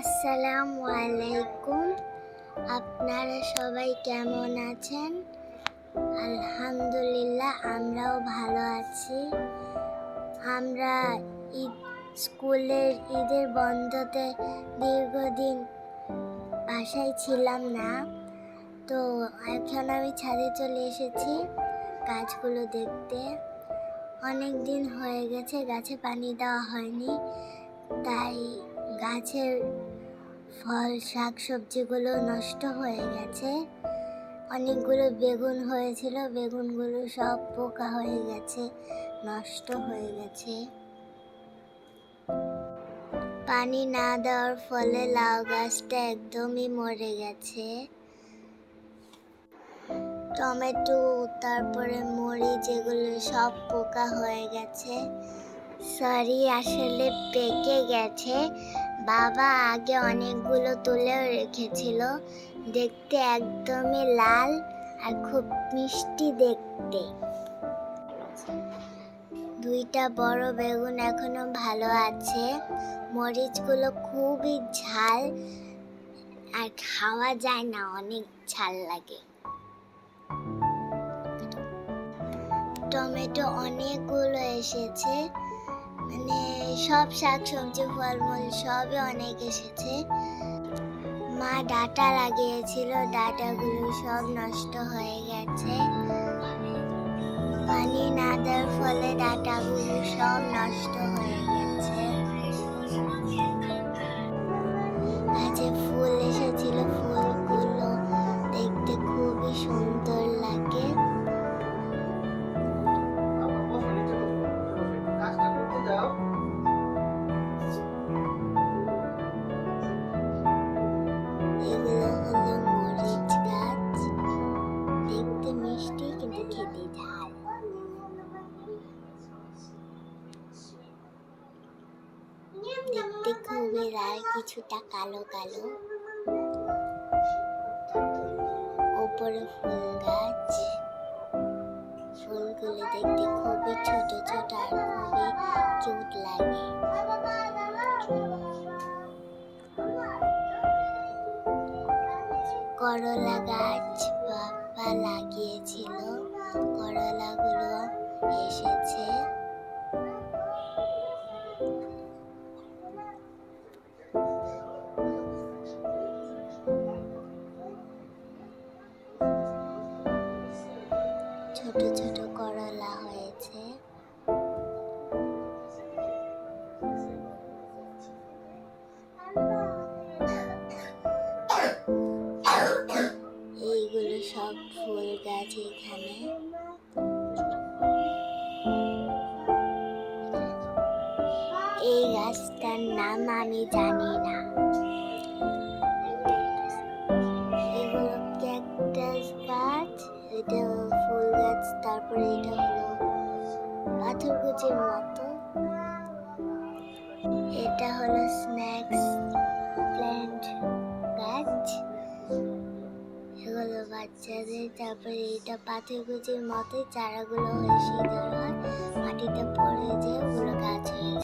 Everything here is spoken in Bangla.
আসসালামু আলাইকুম। আপনারা সবাই কেমন আছেন? আলহামদুলিল্লাহ, আমরাও ভালো আছি। আমরা ঈদ, স্কুলের ঈদের বন্ধতে দীর্ঘদিন বাসায় ছিলাম না। তো এখন আমি ছাদে চলে এসেছি গাছগুলো দেখতে। অনেক দিন হয়ে গেছে, গাছে পানি দেওয়া হয়নি। তাই গাছের ফল শাক সবজিগুলো নষ্ট হয়ে গেছে। অনেকগুলো বেগুন হয়েছিল, বেগুনগুলো সব পোকা হয়ে গেছে, নষ্ট হয়ে গেছে। পানি না দেওয়ার ফলে লাউ গাছটা একদমই মরে গেছে। টমেটো, তারপরে মরিচ, এগুলো সব পোকা হয়ে গেছে। সরি, আসলে পেকে গেছে। বাবা আগে অনেকগুলো তুলেও রেখেছিল, দেখতে একদমই লাল আর খুব মিষ্টি দেখতে। দুইটা বড় বেগুন এখনও ভালো আছে। মরিচগুলো খুবই ঝাল আর খাওয়া যায় না, অনেক ঝাল লাগে। টমেটো অনেকগুলো এসেছে। মানে সব শাক সবজি ফলমূল সবই অনেক এসেছে। মা ডাটা লাগিয়েছিল, ডাটাগুলো সব নষ্ট হয়ে গেছে। পানি না দেওয়ার ফলে ডাটাগুলো সব নষ্ট হয়ে গেছে। দেখতে খুবই লাল কিছুটা কালো কালো। ওপরে ফুল গাছ। ফুলগুলো দেখতে খুবই ছোট ছোট আর খুবই কিউট লাগে। করলা গাছ বাবা লাগিয়েছিল। করলাগুলো এসেছে। ফুল গাছ এখানে। এই গাছটার নাম আমি জানি না। এগুলো ক্যাকটাস গাছ, এটা ফুল গাছ, তারপরে এটা হলো পাথরকুচির মতো। এটা হলো স্ন্যাক্স এগুলো তারপরে এটা পাথরকুচির মতো চারাগুলো হয়ে শীতল হয়, মাটিতে পড়ে যে ওগুলো গাছ হয়ে যায়